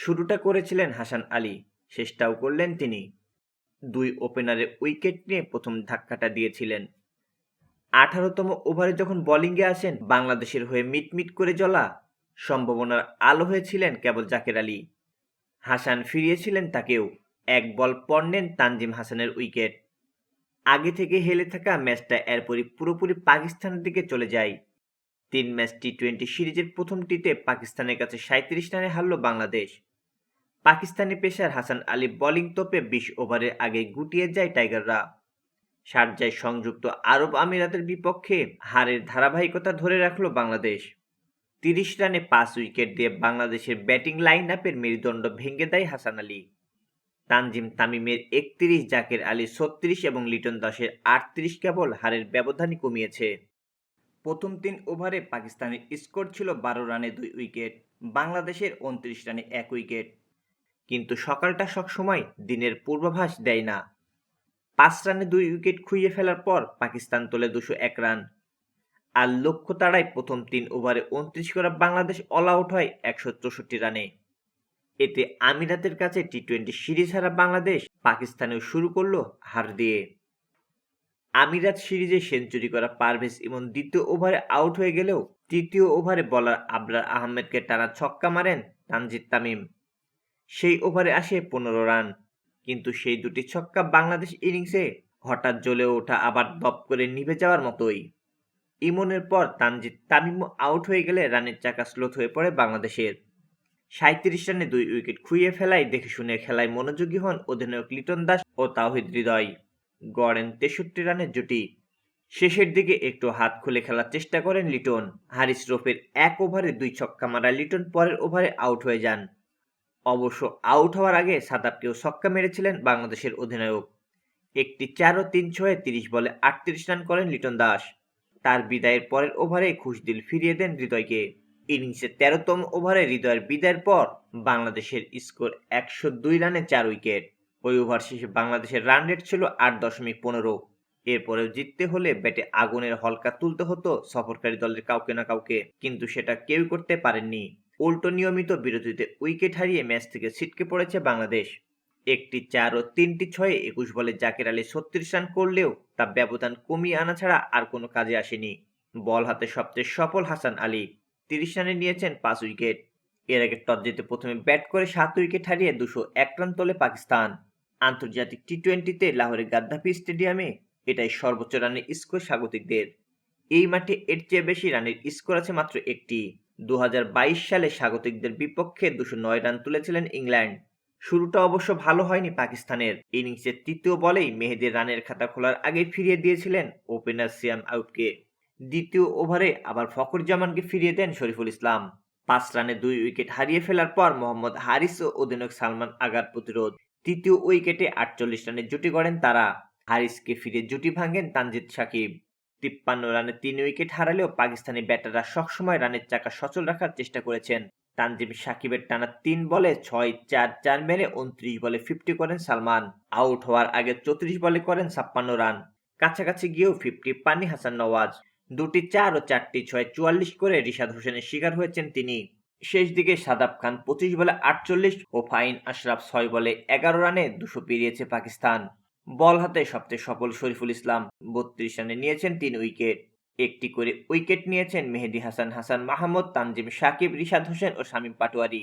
শুরুটা করেছিলেন হাসান আলী, শেষটাও করলেন তিনি। দুই ওপেনারে উইকেট নিয়ে প্রথম ধাক্কাটা দিয়েছিলেন। আঠারোতম ওভারে যখন বোলিংয়ে আসেন, বাংলাদেশের হয়ে মিটমিট করে জ্বলা সম্ভাবনার আলো হয়েছিলেন কেবল জাকের আলী। হাসান ফিরিয়েছিলেন তাকেও, এক বল পর নেন তানজিম হাসানের উইকেট। আগে থেকে হেলে থাকা ম্যাচটা এরপরই পুরোপুরি পাকিস্তানের দিকে চলে যায়। তিন ম্যাচ টি টোয়েন্টি সিরিজের প্রথমটিতে পাকিস্তানের কাছে সাঁত্রিশ রানে হারল বাংলাদেশ। পাকিস্তানি পেসার হাসান আলী বোলিং তোপে বিশ ওভারের আগে গুটিয়ে যায় টাইগাররা। শারজায় সংযুক্ত আরব আমিরাতের বিপক্ষে হারের ধারাবাহিকতা ধরে রাখল বাংলাদেশ। তিরিশ রানে পাঁচ উইকেট দিয়ে বাংলাদেশের ব্যাটিং লাইন আপের মেরুদণ্ড ভেঙে দেয় হাসান আলী। তানজিম তামিমের একত্রিশ, জাকের আলী ছত্রিশ এবং লিটন দাসের আটত্রিশ কেবল হারের ব্যবধানই কমিয়েছে। প্রথম তিন ওভারে পাকিস্তানের স্কোর ছিল বারো রানে দুই উইকেট, বাংলাদেশের উনত্রিশ রানে এক উইকেট। কিন্তু সকালটা সবসময় দিনের পূর্বাভাস দেয় না। পাঁচ রানে দুই উইকেট খুইয়ে ফেলার পর পাকিস্তান তোলে দুশো এক রান। আর লক্ষ্য তাড়ায় প্রথম তিন ওভারে উনত্রিশ করা বাংলাদেশ অল আউট হয় একশো চৌষট্টি রানে। এতে আমিরাতের কাছে টি টোয়েন্টি সিরিজ হারা বাংলাদেশ পাকিস্তানেও শুরু করল হার দিয়ে। আমিরাত সিরিজে সেঞ্চুরি করা পারভেজ ইমন দ্বিতীয় ওভারে আউট হয়ে গেলেও তৃতীয় ওভারে বলার আবরার আহমেদকে টানা ছক্কা মারেন তানজিদ তামিম। সেই ওভারে আসে পনেরো রান। কিন্তু সেই দুটি ছক্কা বাংলাদেশ ইনিংসে হঠাৎ জ্বলে ওঠা আবার দপ করে নিভে যাওয়ার মতোই। ইমনের পর তানজিদ তামিমও আউট হয়ে গেলে রানের চাকা স্লোথ হয়ে পড়ে বাংলাদেশের। সাঁত্রিশ রানে দুই উইকেট খুইয়ে ফেলায় দেখে শুনে খেলায় মনোযোগী হন অধিনায়ক লিটন দাস ও তাওহিদ হৃদয়। গড়েন তেষট্টি রানের জুটি। শেষের দিকে একটু হাত খুলে খেলার চেষ্টা করেন লিটন। হারিস রোফের এক ওভারে দুই ছক্কা মারা লিটন পরের ওভারে আউট হয়ে যান। অবশ্য আউট হওয়ার আগে সাদাবকেও ছক্কা মেরেছিলেন বাংলাদেশের অধিনায়ক। একটি চার ও তিন ছয়ে তিরিশ বলে আটত্রিশ রান করেন লিটন দাস। তার বিদায়ের পরের ওভারে খুশদিল ফিরিয়ে দেন হৃদয়কে। ইনিংসের তেরোতম ওভারে হৃদয়ের বিদায়ের পর বাংলাদেশের স্কোর একশো দুই রানে চার উইকেট। ওই ওভার শেষে বাংলাদেশের রান রেট ছিল আট দশমিক পনেরো। এরপরেও জিততে হলে ব্যাটে আগুনের হলকা তুলতে হতো সফরকারী দলের কাউকে না কাউকে, কিন্তু সেটা কেউ করতে পারেননি। উল্টো নিয়মিত বিরতিতে উইকেট হারিয়ে ম্যাচ থেকে ছিটকে পড়েছে বাংলাদেশ। একটি চার ও তিনটি ছয়ে একুশ বলে জাকের আলী ছত্রিশ রান করলেও তা ব্যবধান কমিয়ে আনা ছাড়া আর কোনো কাজে আসেনি। বল হাতে সবচেয়ে সফল হাসান আলী, তিরিশ রানে নিয়েছেন পাঁচ উইকেট। এর আগে টস জিতে প্রথমে ব্যাট করে সাত উইকেট হারিয়ে দুশো এক রান তোলে পাকিস্তান। আন্তর্জাতিক টি টোয়েন্টিতে লাহোরের গাদ্দাফি স্টেডিয়ামে এটাই সর্বোচ্চ রানের স্কোর স্বাগতিকদের। এই মাঠে এর চেয়ে বেশি রানের স্কোর আছে মাত্র একটি। দু হাজার বাইশ সালে স্বাগতিকদের বিপক্ষে দুশো নয় রান তুলেছিলেন ইংল্যান্ড। শুরুটা অবশ্য ভালো হয়নি পাকিস্তানের। ইনিংসের তৃতীয় বলেই মেহেদের রানের খাতা খোলার আগে ফিরিয়ে দিয়েছিলেন ওপেনার সিয়াম আউটকে। দ্বিতীয় ওভারে আবার ফখর জামানকে ফিরিয়ে দেন শরীফুল ইসলাম। পাঁচ রানে দুই উইকেট হারিয়ে ফেলার পর মোহাম্মদ হারিস ও অধিনায়ক সালমান আগার প্রতিরোধ। তৃতীয় উইকেটে আটচল্লিশ রানে জুটি গড়েন তারা। হারিসকে ফিরে জুটি ভাঙেন তানজিদ সাকিব। তিপ্পান্ন রানে তিন উইকেট হারালেও পাকিস্তানি ব্যাটাররা সবসময় রানের চাকা সচল রাখার চেষ্টা করেছেন। তানজিম সাকিবের টানা তিন বলে ছয় চার চার মেরে উনত্রিশ বলে ফিফটি করেন সালমান। আউট হওয়ার আগে চৌত্রিশ বলে করেন ছাপ্পান্ন রান। কাছাকাছি গিয়েও ফিফটি পাননি হাসান নওয়াজ। দুটি চার ও চারটি ছয় চুয়াল্লিশ করে রিশাদ হোসেনের শিকার হয়েছেন তিনি। শেষ দিকে সাদাব খান পঁচিশ বলে আটচল্লিশ ও ফাইন আশরাফ ছয় বলে এগারো রানে দুশো পেরিয়েছে পাকিস্তান। বল হাতে সবচেয়ে সফল শরীফুল ইসলাম বত্রিশ রানে নিয়েছেন তিন উইকেট। একটি করে উইকেট নিয়েছেন মেহেদি হাসান হাসান মাহমুদ, তানজিম সাকিব, রিশাদ হোসেন ও শামীম পাটোয়ারি।